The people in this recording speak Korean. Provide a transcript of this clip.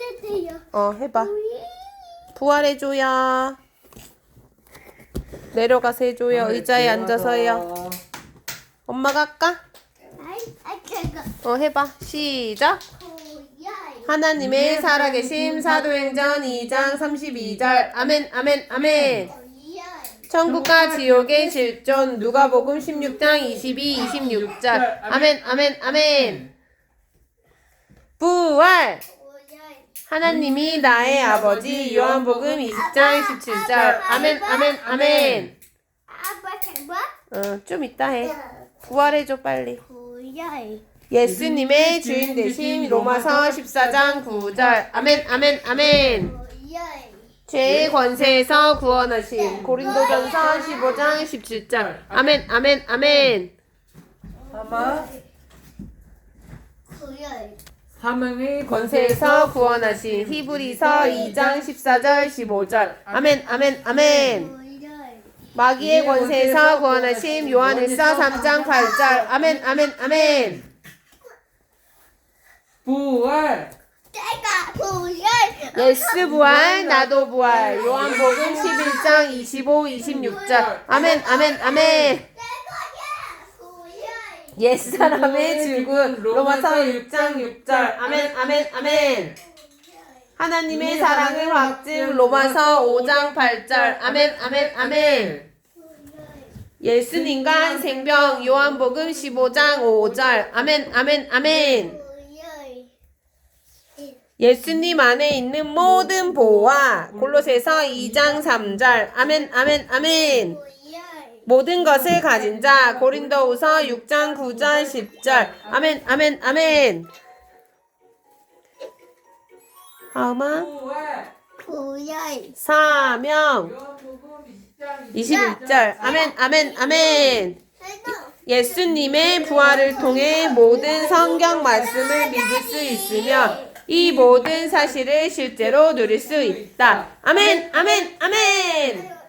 해주세요. 어, 해봐. 부활해줘요. 내려가서 해줘요. 의자에 앉아서요. 엄마가 할까? 아이, 아, 어, 해봐. 시작. 고야. 하나님의 살아계심 사도행전 2장 32절. 아멘, 아멘, 아멘. 고야. 천국과 지옥의 실존 누가복음 16장 22, 26절. 아멘, 아멘, 아멘. 부활. 하나님이 나의 아버지 요한복음 20장 17절. 아멘, 아멘, 아멘. 아빠 해봐. 어, 좀 이따 해. 부활해줘 빨리. 고야. 예수님의 주인 되신 로마서 14장 9절. 아멘, 아멘, 아멘. 죄의 권세에서 구원하신 고린도전서 15장 17절. 아멘, 아멘, 아멘. 사망 고야. 사망의 권세에서 구원하신 히브리서 2장 14절 15절. 아멘, 아멘, 아멘. 마귀의 권세에서 구원하신 요한일서 3장 8절. 아멘, 아멘, 아멘. 부활 내가 고야. 예스 부활, 나도 부활. 요한복음 11장 25, 26절. 아멘, 아멘, 아멘. 옛 사람의 죽은 로마서 6장 6절. 아멘, 아멘, 아멘. 하나님의 사랑을 확증 로마서 5장 8절. 아멘, 아멘, 아멘. 예수님과 생명 요한복음 15장 5절. 아멘, 아멘, 아멘. 예수님 안에 있는 모든 보화 골로새서 2장 3절. 아멘, 아멘, 아멘. 모든 것을 가진 자 고린도후서 6장 9절 10절. 아멘, 아멘, 아멘. 부활 고야. 사명 요한복음 20장 21절. 아멘, 아멘, 아멘. 예수님의 부활을 통해 모든 성경 말씀을 믿을 수 있으며 이 모든 사실을 실제로 누릴 수 있다. 아멘, 아멘, 아멘.